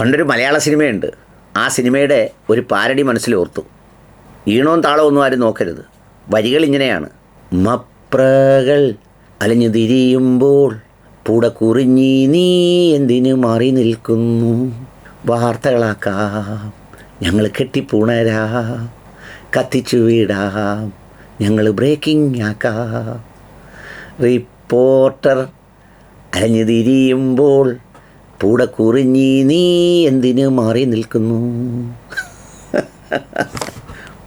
പണ്ടൊരു മലയാള സിനിമയുണ്ട്. ആ സിനിമയുടെ ഒരു പാരടി മനസ്സിൽ ഓർത്തു ഈണവും താളവും ഒന്നും ആരും നോക്കരുത്. വരികൾ ഇങ്ങനെയാണ്. മപ്രകൾ അലഞ്ഞു തിരിയുമ്പോൾ പൂട കുറിഞ്ഞി നീ എന്തിനു മാറി നിൽക്കുന്നു? വാർത്തകളാക്കാം. ഞങ്ങൾ കെട്ടിപ്പുണരാം. കത്തിച്ചു വിടാം. ഞങ്ങൾ ബ്രേക്കിംഗ് ആക്കാം. റിപ്പോർട്ടർ അലഞ്ഞു തിരിയുമ്പോൾ പൂട കുറിഞ്ഞി നീ എന്തിന് മാറി നിൽക്കുന്നു?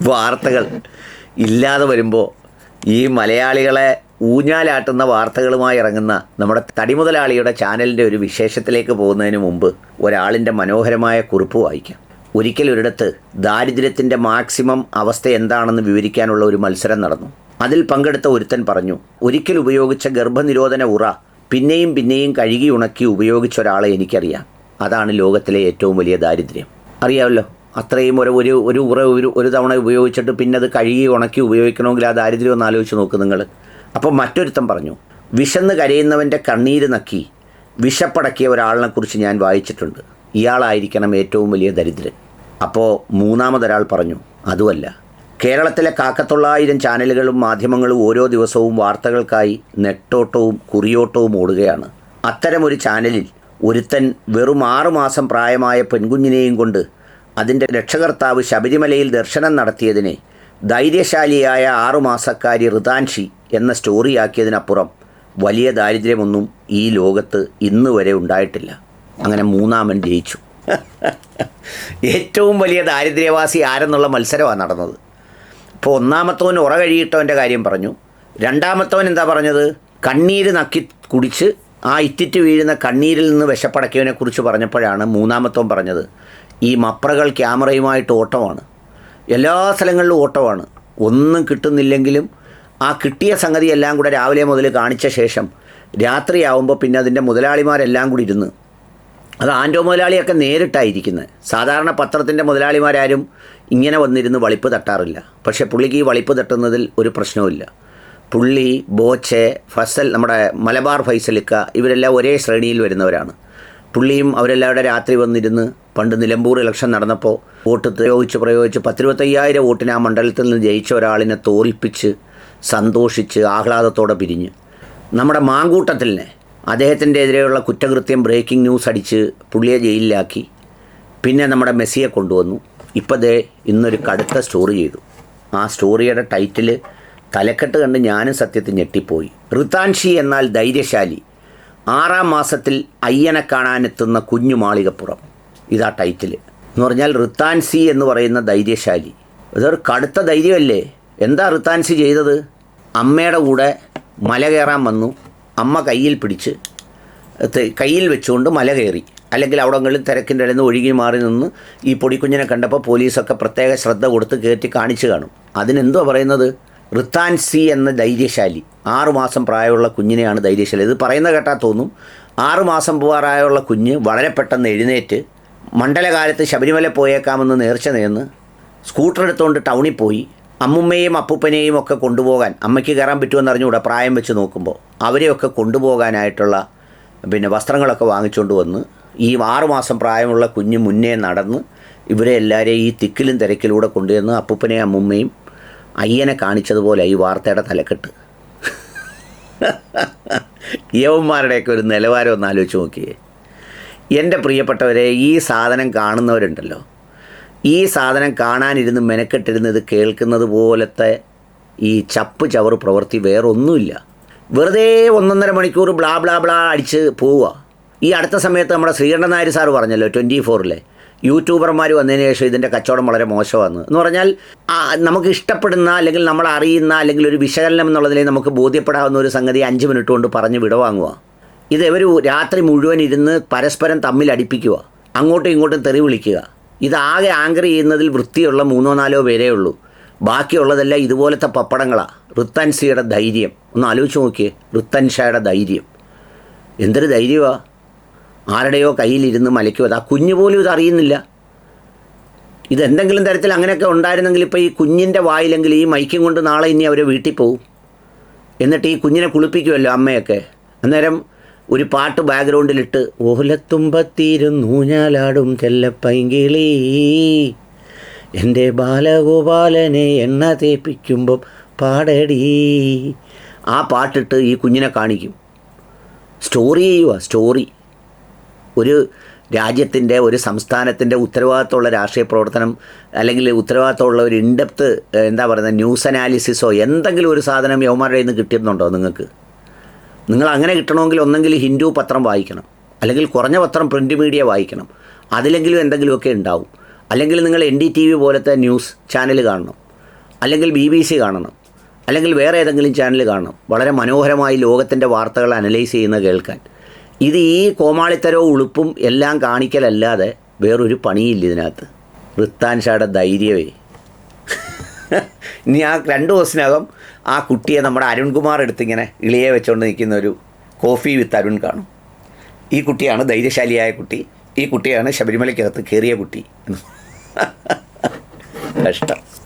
വാർത്തകൾ ഇല്ലാതെ വരുമ്പോൾ ഈ മലയാളികളെ ഊഞ്ഞാലാട്ടുന്ന വാർത്തകളുമായി ഇറങ്ങുന്ന നമ്മുടെ തടിമുതലാളിയുടെ ചാനലിന്റെ ഒരു വിശേഷത്തിലേക്ക് പോകുന്നതിന് മുമ്പ് ഒരാളിന്റെ മനോഹരമായ കുറിപ്പ് വായിക്കാം. ഒരിക്കൽ ഒരിടത്ത് ദാരിദ്ര്യത്തിന്റെ മാക്സിമം അവസ്ഥ എന്താണെന്ന് വിവരിക്കാനുള്ള ഒരു മത്സരം നടന്നു. അതിൽ പങ്കെടുത്ത ഒരുത്തൻ പറഞ്ഞു ഒരിക്കൽ ഉപയോഗിച്ച ഗർഭനിരോധന ഉറ പിന്നെയും പിന്നെയും കഴുകി ഉണക്കി ഉപയോഗിച്ച ഒരാളെ എനിക്കറിയാം. അതാണ് ലോകത്തിലെ ഏറ്റവും വലിയ ദാരിദ്ര്യം. അറിയാമല്ലോ അത്രയും ഒരു ഒരു ഒരു ഉറ ഒരു ഒരു തവണ ഉപയോഗിച്ചിട്ട് പിന്നെ അത് കഴുകി ഉണക്കി ഉപയോഗിക്കണമെങ്കിൽ ആ ദാരിദ്ര്യം ഒന്ന് ആലോചിച്ച് നോക്ക് നിങ്ങൾ അപ്പോൾ മറ്റൊരുത്തൻ പറഞ്ഞു വിശന്ന് കരയുന്നവന്റെ കണ്ണീര് നക്കി വിശപ്പടക്കിയ ഒരാളിനെക്കുറിച്ച് ഞാൻ വായിച്ചിട്ടുണ്ട്. ഇയാളായിരിക്കണം ഏറ്റവും വലിയ ദരിദ്രൻ. അപ്പോൾ മൂന്നാമതൊരാൾ പറഞ്ഞു അതുമല്ല കേരളത്തിലെ കാക്കത്തൊള്ളായിരം ചാനലുകളും മാധ്യമങ്ങളും ഓരോ ദിവസവും വാർത്തകൾക്കായി നെട്ടോട്ടവും കുറിയോട്ടവും ഓടുകയാണ്. അത്തരമൊരു ചാനലിൽ ഒരുത്തൻ വെറും ആറുമാസം പ്രായമായ പെൺകുഞ്ഞിനെയും കൊണ്ട് അതിന്റെ രക്ഷകർത്താവ് ശബരിമലയിൽ ദർശനം നടത്തിയതിനെ ധൈര്യശാലിയായ ആറുമാസക്കാരി ഋതാൻഷി എന്ന സ്റ്റോറിയാക്കിയതിനപ്പുറം വലിയ ദാരിദ്ര്യമൊന്നും ഈ ലോകത്ത് ഇന്ന് വരെ ഉണ്ടായിട്ടില്ല. അങ്ങനെ മൂന്നാമൻ ജയിച്ചു. ഏറ്റവും വലിയ ദാരിദ്ര്യവാസി ആരെന്നുള്ള മത്സരമാണ് നടന്നത്. ഇപ്പോൾ ഒന്നാമത്തവൻ ഉറ കഴിയിട്ടവന്റെ കാര്യം പറഞ്ഞു. രണ്ടാമത്തവൻ എന്താ പറഞ്ഞത്? കണ്ണീര് നക്കി കുടിച്ച് ആ ഇറ്റിറ്റ് വീഴുന്ന കണ്ണീരിൽ നിന്ന് വിശപ്പടക്കിയവനെ കുറിച്ച് പറഞ്ഞപ്പോഴാണ് മൂന്നാമത്തവൻ പറഞ്ഞത്. ഈ മപ്രകൾ ക്യാമറയുമായിട്ട് ഓട്ടമാണ്. എല്ലാ സ്ഥലങ്ങളിലും ഓട്ടമാണ്. ഒന്നും കിട്ടുന്നില്ലെങ്കിലും ആ കിട്ടിയ സംഗതി എല്ലാം കൂടെ രാവിലെ മുതൽ കാണിച്ച ശേഷം രാത്രിയാവുമ്പോൾ പിന്നെ അതിന്റെ മുതലാളിമാരെല്ലാം കൂടി ഇരുന്ന് അത് ആന്റോ മുതലാളിയൊക്കെ നേരിട്ടായിരിക്കുന്നത് സാധാരണ പത്രത്തിന്റെ മുതലാളിമാരാരും ഇങ്ങനെ വന്നിരുന്ന് വളിപ്പ് തട്ടാറില്ല. പക്ഷേ പുള്ളിക്ക് ഈ വളിപ്പ് തട്ടുന്നതിൽ ഒരു പ്രശ്നവുമില്ല. പുള്ളി ബോച്ചെ ഫസൽ നമ്മുടെ മലബാർ ഫൈസലിക്ക ഇവരെല്ലാം ഒരേ ശ്രേണിയിൽ വരുന്നവരാണ്. പുള്ളിയും അവരെല്ലാവരുടെ രാത്രി വന്നിരുന്ന് പണ്ട് നിലമ്പൂർ ഇലക്ഷൻ നടന്നപ്പോൾ വോട്ട് പ്രയോഗിച്ച് പ്രയോഗിച്ച് പത്തിരുപത്തയ്യായിരം വോട്ടിന് ആ മണ്ഡലത്തിൽ നിന്ന് ജയിച്ച ഒരാളിനെ തോൽപ്പിച്ച് സന്തോഷിച്ച് ആഹ്ലാദത്തോടെ പിരിഞ്ഞ്. നമ്മുടെ മാങ്കൂട്ടത്തിലിനെ അദ്ദേഹത്തിന്റെ എതിരെയുള്ള കുറ്റകൃത്യം ബ്രേക്കിംഗ് ന്യൂസ് അടിച്ച് പുള്ളിയെ ജയിലിലാക്കി. പിന്നെ നമ്മുടെ മെസ്സിയെ കൊണ്ടുവന്നു. ഇപ്പോൾ ദേ ഇന്നൊരു കടുത്ത സ്റ്റോറി ചെയ്തു. ആ സ്റ്റോറിയുടെ ടൈറ്റിൽ തലക്കെട്ട് കണ്ട് ഞാനും സത്യത്തിൽ ഞെട്ടിപ്പോയി. ഋതാൻഷി എന്നാൽ ധൈര്യശാലി. ആറാം മാസത്തിൽ അയ്യനെ കാണാനെത്തുന്ന കുഞ്ഞു മാളികപ്പുറം. ഇതാ ടൈറ്റിൽ എന്ന് പറഞ്ഞാൽ ഋത്താൻസി എന്ന് പറയുന്ന ധൈര്യശാലി. ഇതൊരു കടുത്ത ധൈര്യമല്ലേ? എന്താ ഋത്താൻസി ചെയ്തത്? അമ്മയുടെ കൂടെ മല കയറാൻ വന്നു. അമ്മ കയ്യിൽ പിടിച്ച് കയ്യിൽ വെച്ചുകൊണ്ട് മല കയറി. അല്ലെങ്കിൽ അവിടങ്ങളിൽ തിരക്കിന്റെ ഇടയിൽ നിന്ന് ഒഴുകി മാറി നിന്ന് ഈ പൊടിക്കുഞ്ഞിനെ കണ്ടപ്പോൾ പോലീസൊക്കെ പ്രത്യേക ശ്രദ്ധ കൊടുത്ത് കയറ്റി കാണിച്ചു കാണും. അതിനെന്തോ പറയുന്നത്? ഋത്താൻസി എന്ന ധൈര്യശാലി. ആറുമാസം പ്രായമുള്ള കുഞ്ഞിനെയാണ് ധൈര്യശാലി. ഇത് പറയുന്ന കേട്ടാൽ തോന്നും. ആറുമാസം പ്രായമുള്ള കുഞ്ഞ് വളരെ പെട്ടെന്ന് എഴുന്നേറ്റ് മണ്ഡലകാലത്ത് ശബരിമല പോയേക്കാമെന്ന് നേർച്ച നേർന്ന് സ്കൂട്ടർ എടുത്തുകൊണ്ട് ടൗണിൽ പോയി. അമ്മുമ്മയെയും അപ്പൂപ്പനെയും ഒക്കെ കൊണ്ടുപോകാൻ അമ്മയ്ക്ക് കയറാൻ പറ്റുമെന്ന് അറിഞ്ഞുകൂടെ? പ്രായം വെച്ച് നോക്കുമ്പോൾ അവരെയൊക്കെ കൊണ്ടുപോകാനായിട്ടുള്ള പിന്നെ വസ്ത്രങ്ങളൊക്കെ വാങ്ങിച്ചുകൊണ്ട് വന്ന് ഈ ആറുമാസം പ്രായമുള്ള കുഞ്ഞ് മുന്നേ നടന്ന് ഇവരെ എല്ലാവരെയും ഈ തിക്കിലും തിരക്കിലൂടെ കൊണ്ടുവന്ന് അപ്പൂപ്പനെയും അമ്മുമ്മയും അയ്യനെ കാണിച്ചതുപോലെ ഈ വാർത്തയുടെ തലക്കെട്ട്. യവന്മാരുടെയൊക്കെ ഒരു നിലവാരം ഒന്ന് ആലോചിച്ച് നോക്കിയേ. എന്റെ പ്രിയപ്പെട്ടവരെ ഈ സാധനം കാണുന്നവരുണ്ടല്ലോ. ഈ സാധനം കാണാനിരുന്ന് മെനക്കെട്ടിരുന്ന് ഇത് കേൾക്കുന്നത് പോലത്തെ ഈ ചപ്പ് ചവറ് പ്രവൃത്തി വേറെ ഒന്നുമില്ല വെറുതെ ഒന്നൊന്നര മണിക്കൂർ ബ്ലാ ബ്ലാ ബ്ലാ അടിച്ച് പോവുക. ഈ അടുത്ത സമയത്ത് നമ്മുടെ ശ്രീകണ്ഠൻ നായർ സാർ പറഞ്ഞല്ലോ ട്വന്റി ഫോറിലെ. യൂട്യൂബർമാർ വന്നതിന് ശേഷം ഇതിന്റെ കച്ചവടം വളരെ മോശമാണ് എന്ന് പറഞ്ഞാൽ നമുക്ക് ഇഷ്ടപ്പെടുന്ന അല്ലെങ്കിൽ നമ്മൾ അറിയുന്ന അല്ലെങ്കിൽ ഒരു വിശകലനം എന്നുള്ളതിലെ നമുക്ക് ബോധ്യപ്പെടാവുന്ന ഒരു സംഗതി അഞ്ച് മിനിറ്റ് കൊണ്ട് പറഞ്ഞ് വിടവാങ്ങുക. ഇത് ഇവർ രാത്രി മുഴുവൻ ഇരുന്ന് പരസ്പരം തമ്മിൽ അടിപ്പിക്കുക. അങ്ങോട്ടും ഇങ്ങോട്ടും തെറി വിളിക്കുക. ഇതാകെ ആങ്കർ ചെയ്യുന്നതിൽ വൃത്തിയുള്ള മൂന്നോ നാലോ പേരേ ഉള്ളൂ. ബാക്കിയുള്ളതെല്ലാം ഇതുപോലത്തെ പപ്പടങ്ങളാണ് ഋത്തൻസിയുടെ ധൈര്യം. ഒന്ന് ആലോചിച്ച് നോക്കിയേ. ഋത്തൻഷയുടെ ധൈര്യം. എന്തൊരു ധൈര്യമാണ് ആരുടെയോ കയ്യിലിരുന്ന് മലയ്ക്കുമത് ആ കുഞ്ഞു പോലും ഇത് അറിയുന്നില്ല. ഇതെന്തെങ്കിലും തരത്തിൽ അങ്ങനെയൊക്കെ ഉണ്ടായിരുന്നെങ്കിൽ ഇപ്പോൾ ഈ കുഞ്ഞിന്റെ വായിലെങ്കിൽ ഈ മൈക്കും കൊണ്ട് നാളെ ഇനി അവരെ വീട്ടിൽ പോവും. എന്നിട്ട് ഈ കുഞ്ഞിനെ കുളിപ്പിക്കുമല്ലോ അമ്മയൊക്കെ. അന്നേരം ഒരു പാട്ട് ബാക്ക്ഗ്രൗണ്ടിലിട്ട് ഓലത്തുമ്പത്തിരുന്നൂഞ്ഞാലാടും ചെല്ലപ്പൈങ്കിളി. എന്റെ ബാലഗോപാലനെ എണ്ണ തേപ്പിക്കുമ്പം പാടടി. ആ പാട്ടിട്ട് ഈ കുഞ്ഞിനെ കാണിക്കും. സ്റ്റോറി ചെയ്യുക സ്റ്റോറി. ഒരു രാജ്യത്തിന്റെ ഒരു സംസ്ഥാനത്തിന്റെ ഉത്തരവാദിത്തമുള്ള രാഷ്ട്രീയ പ്രവർത്തനം അല്ലെങ്കിൽ ഉത്തരവാദിത്തമുള്ള ഒരു ഇൻഡെപ്ത് എന്താ പറയുന്നത് ന്യൂസ് അനാലിസിസോ എന്തെങ്കിലും ഒരു സാധനം യൗമാരുടെ നിന്ന് കിട്ടുന്നുണ്ടോ നിങ്ങൾക്ക്? നിങ്ങൾ അങ്ങനെ കിട്ടണമെങ്കിൽ ഒന്നെങ്കിൽ ഹിന്ദു പത്രം വായിക്കണം. അല്ലെങ്കിൽ കുറഞ്ഞ പത്രം പ്രിന്റ് മീഡിയ വായിക്കണം. അതിലെങ്കിലും എന്തെങ്കിലുമൊക്കെ ഉണ്ടാവും. അല്ലെങ്കിൽ നിങ്ങൾ എൻ ഡി ടി വി പോലത്തെ ന്യൂസ് ചാനൽ കാണണം. അല്ലെങ്കിൽ ബി ബി സി കാണണം. അല്ലെങ്കിൽ വേറെ ഏതെങ്കിലും ചാനൽ കാണണം. വളരെ മനോഹരമായി ലോകത്തിന്റെ വാർത്തകൾ അനലൈസ് ചെയ്യുന്ന കേൾക്കാൻ. ഇത് ഈ കോമാളിത്തരവും ഉളുപ്പും എല്ലാം കാണിക്കലല്ലാതെ വേറൊരു പണിയില്ല ഇതിനകത്ത്. വൃത്താൻ ഷായുടെ ധൈര്യമേ. ഇനി ആ രണ്ട് ദിവസത്തിനകം ആ കുട്ടിയെ നമ്മുടെ അരുൺകുമാർ എടുത്തിങ്ങനെ ഇളിയെ വെച്ചുകൊണ്ട് നിൽക്കുന്ന ഒരു കോഫി വിത്ത് അരുൺ കാണും. ഈ കുട്ടിയാണ് ധൈര്യശാലിയായ കുട്ടി. ഈ കുട്ടിയാണ് ശബരിമലയ്ക്കകത്ത് കയറിയ കുട്ടി. കഷ്ടം.